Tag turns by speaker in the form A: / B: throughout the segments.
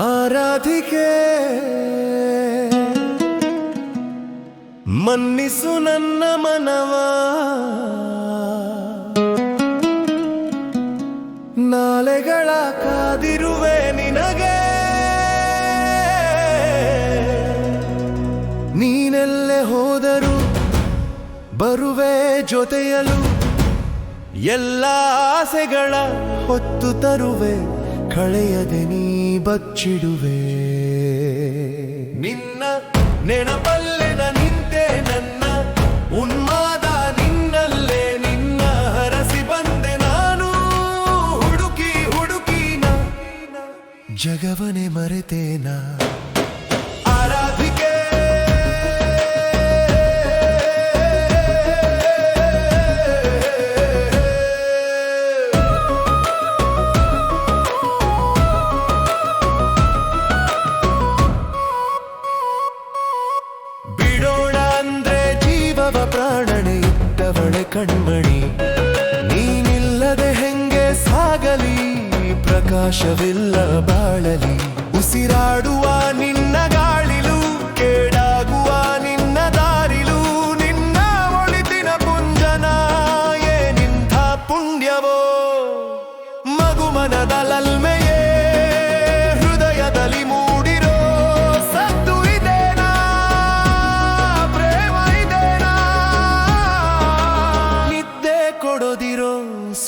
A: ಆರಾಧಿಕೆ ಮನ್ನಿಸು ನನ್ನ ಮನವಾ ಹೋದರು ಬರುವೆ ಜೊತೆಯಲು ಎಲ್ಲ ಆಸೆಗಳ ಹೊತ್ತು ತರುವೆ, ಕಳೆಯದೆ ನೀ ಬಚ್ಚಿಡುವೆ. ನಿನ್ನ ನೆನಪಲ್ಲೆನ ನಿಂತೆ ನನ್ನ ಉನ್ಮಾದ ನಿನ್ನಲ್ಲೇ ನಿನ್ನ ಹರಸಿ ಬಂದೆ ನಾನು. ಹುಡುಕಿ ಹುಡುಕಿನ ಜಗವನೆ ಮರೆತೇನ? ಕಣ್ಮಣಿ, ನೀನಿಲ್ಲದೆ ಹೆಂಗೆ ಸಾಗಲಿ? ಪ್ರಕಾಶವಿಲ್ಲ ಬಾಳಲಿ. ಉಸಿರಾಡುವ ನಿನ್ನ ಗಾಳಿಲು, ಕೇಡಾಗುವ ನಿನ್ನ ದಾರಿಲು, ನಿನ್ನ ಒಳಿತಿನ ಪುಂಜನ ಏನಿಂಥ ಪುಣ್ಯವೋ? ಮಗುಮನದ ಲಲ್ಮೆಯೇ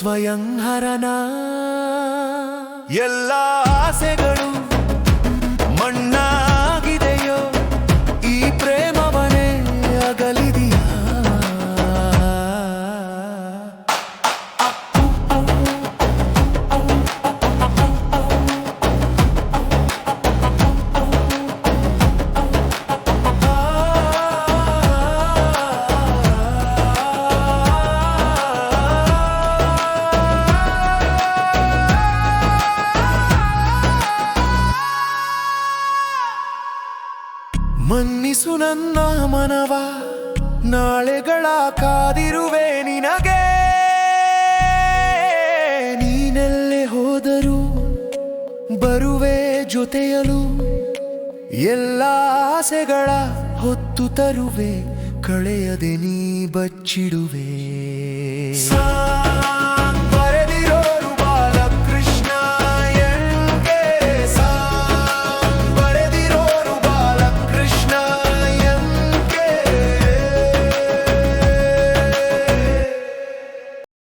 A: ಸ್ವಯಂ ಹರನ ಎಲ್ಲ ಆಸೆಗಳು ಮನ್ನಿಸು ನನ್ನ ಮನವ, ನಾಳೆಗಳ ಕಾದಿರುವೆ ನಿನಗೆ. ನೀನೆಲ್ಲೇ ಹೋದರು ಬರುವೆ ಜೊತೆಯಲು, ಎಲ್ಲ ಆಸೆಗಳ ಹೊತ್ತು ತರುವೆ, ಕಳೆಯದೆ ನೀ ಬಚ್ಚಿಡುವೆ. ಸಾ